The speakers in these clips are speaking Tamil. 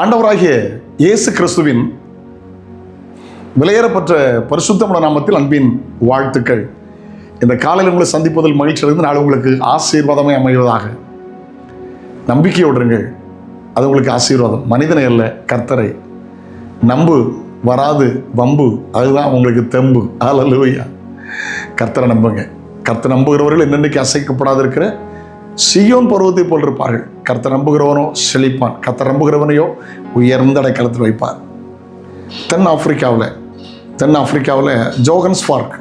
ஆண்டவராகிய இயேசு கிறிஸ்துவின் விலையேறப்பட்ட பரிசுத்தமுள்ள நாமத்தில் அன்பின் வாழ்த்துக்கள். இந்த காலையில் உங்களை சந்திப்பதில் மகிழ்ச்சி அடைந்து நாளை உங்களுக்கு ஆசீர்வாதமே அமைவதாக நம்பிக்கையோடு விடுங்கள் அது உங்களுக்கு ஆசீர்வாதம். மனிதனை அல்ல கர்த்தரை. நம்பு வராது வம்பு. அதுதான் உங்களுக்கு தெம்பு. ஹalleluya கர்த்தரை நம்புங்க. கர்த்தர் நம்புகிறவர்கள் என்னென்னைக்கு அசைக்கப்படாது இருக்கிற சியோன் பருவத்தை போல் இருப்பார்கள். கர்த்தர் நம்புகிறவனோ செழிப்பான். கர்த்தர் நம்புகிறவனையோ உயர்ந்த அடைக்கலத்தில் வைப்பார். தென் ஆப்பிரிக்காவில் தென் ஆப்பிரிக்காவில் ஜோகன்ஸ்பார்க்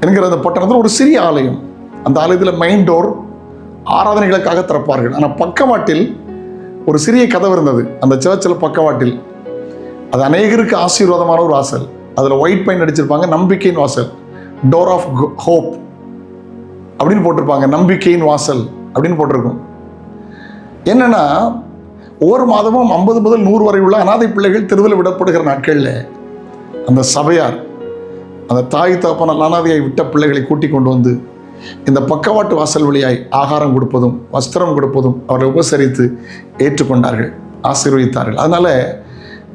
என்கிற அந்த பட்டணத்தில் ஒரு சிறிய ஆலயம். அந்த ஆலயத்தில் மெயின் டோர் ஆராதனைகளுக்காக திறப்பார்கள். ஆனால் பக்கவாட்டில் ஒரு சிறிய கதவு இருந்தது. அந்த சர்ச்சில் பக்கவாட்டில். அது அநேகருக்கு ஆசீர்வாதமான ஒரு வாசல். அதில் ஒயிட் பெயிண்ட் அடிச்சிருப்பாங்க நம்பிக்கையின் வாசல். டோர் ஆஃப் ஹோப் அப்படின்னு போட்டிருப்பாங்க. நம்பிக்கையின் வாசல் அப்படின்னு போட்டிருக்கும். என்னென்னா ஒவ்வொரு மாதமும் ஐம்பது முதல் நூறு வரை உள்ள அனாதை பிள்ளைகள் தெருவில் விடப்படுகிற நாட்களில் அந்த சபையார் அந்த தாய் தகப்பனால் அனாதையை விட்ட பிள்ளைகளை கூட்டிக் கொண்டு வந்து இந்த பக்கவாட்டு வாசல் வழியாய் ஆகாரம் கொடுப்பதும் வஸ்திரம் கொடுப்பதும் அவரை உபசரித்து ஏற்றுக்கொண்டார்கள் ஆசீர்வதித்தார்கள். அதனால்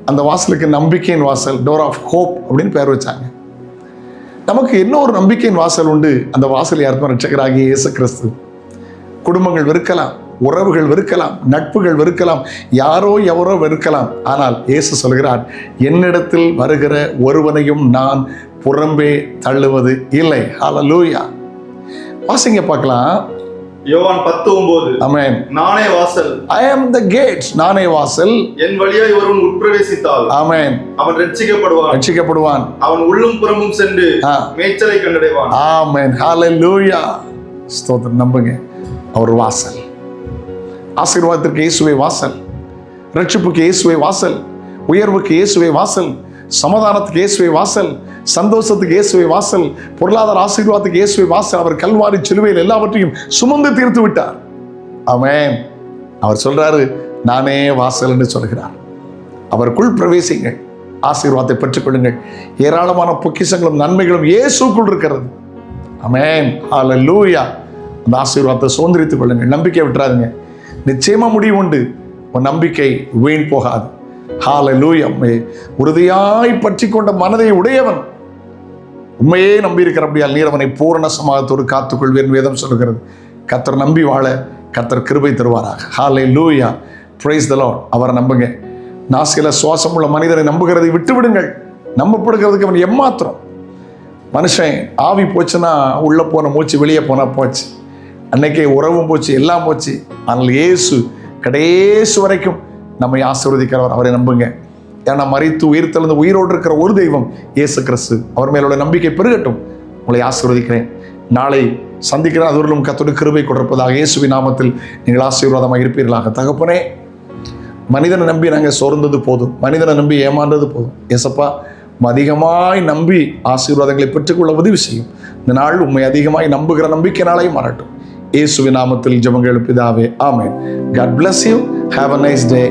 அந்த வாசலுக்கு நம்பிக்கையின் வாசல் டோர் ஆஃப் ஹோப் அப்படின்னு பெயர் வச்சாங்க. நமக்கு இன்னொரு நம்பிக்கையின் வாசல் உண்டு? அந்த வாசல் யாருக்கும் ரட்சகராகிய இயேசு கிறிஸ்து. குடும்பங்கள் வெறுக்கலாம். உறவுகள் வெறுக்கலாம் நட்புகள் வெறுக்கலாம் யாரோ எவரோ வெறுக்கலாம். ஆனால் இயேசு சொல்கிறார் என்னிடத்தில் வருகிற ஒருவனையும் நான் புறம்பே தள்ளுவது இல்லை. ஹalleluya வாசிங்க பார்க்கலாம். யோவான் பத்து ஒன்பது ஆமென் நானே வாசல். ஐ ஆம் த கேட்ஸ் நானே வாசல். என் வழியாய் ஒருவன் உட்பிரவேசித்தால் ஆமென் அவன் ரட்சிக்கப்படுவான். ரட்சிக்கப்படுவான். அவன் உள்ளும் புறமும் சென்று. மேய்ச்சலை கண்டடைவான். ஆமென் ஹalleluya ஸ்தோத்திரம் நம்புங்க. அவர் வாசல். ஆசீர்வாதத்திற்கு இயேசுவை வாசல். ரட்சிப்புக்கு இயேசுவை வாசல். உயர்வுக்கு இயேசுவை வாசல். சமாதானத்துக்கு இயேசுவை வாசல். சந்தோஷத்துக்கு இயேசுவை வாசல். பொருளாதார ஆசீர்வாதத்துக்கு இயேசுவை வாசல். அவர் கல்வாரி சிலுவையில் எல்லாவற்றையும் சுமந்து தீர்த்து விட்டார். அவன் அவர் சொல்றாரு நானே வாசல் என்று சொல்கிறார். அவருக்குள் பிரவேசிங்கள். ஆசீர்வாதத்தை பெற்றுக்கொள்ளுங்கள். ஏராளமான பொக்கிஷங்களும் நன்மைகளும் இயேசுக்குள் இருக்கிறது. அமேன் ஹalleluya. அந்த ஆசீர்வாதத்தை சுதந்திரித்துக் கொள்ளுங்கள். நம்பிக்கை விட்டுறாதுங்க. நிச்சயமா முடிவு உண்டு. உன் நம்பிக்கை வீண் போகாது. ஹால லூயம்மே உறுதியாய் பற்றி கொண்ட மனதை உடையவன். உண்மையே நம்பி இருக்கிறபடியால் நீர் அவனை பூரண சமாதத்தோடு காத்துக்கொள்வேன் வேதம் சொல்கிறது கத்தர் நம்பி வாழ கத்தர் கிருபை தருவாராக. ஹாலே லூயா பிரைஸ் த லார்ட் அவரை நம்புங்க. நாசில சுவாசம் உள்ள மனிதனை நம்புகிறதை விட்டு விடுங்கள் நம்பப்படுகிறதுக்கு அவன் எம்மாத்திரம். மனுஷன் ஆவி போச்சுன்னா உள்ளே போன மூச்சு வெளியே போனால் போச்சு. அன்னைக்கே உறவும் போச்சு எல்லாம் போச்சு. ஆனால் இயேசு கடைசி வரைக்கும் நம்மை ஆசீர்வதிக்கிறவர் அவரை நம்புங்க. ஏன்னா மறித்து உயிர் தெழுந்து உயிரோடு இருக்கிற ஒரு தெய்வம் இயேசு கிறிஸ்து. அவர் மேலோட நம்பிக்கை பெருகட்டும். உங்களை ஆசீர்வதிக்கிறேன். நாளை சந்திக்கிறேன் அதுவர்களும் கத்தோடு கிருபை கொடுப்பதாக இயேசுவி நாமத்தில் நீங்கள் ஆசீர்வாதமாக இருப்பீர்களாக. தகப்பனே மனிதனை நம்பி நாங்கள் சோர்ந்தது போதும். மனிதனை நம்பி ஏமாந்தது போதும். ஏசப்பா அதிகமாய் நம்பி ஆசீர்வாதங்களை பெற்றுக்கொள்ள உதவி செய்யும். இந்த நாள் உண்மை அதிகமாய் நம்புகிற நம்பிக்கையினாலே மாறட்டும். இயேசுவின் நாமத்தில் ஜபங்கள் பிதாவே ஆமே God bless you have a nice day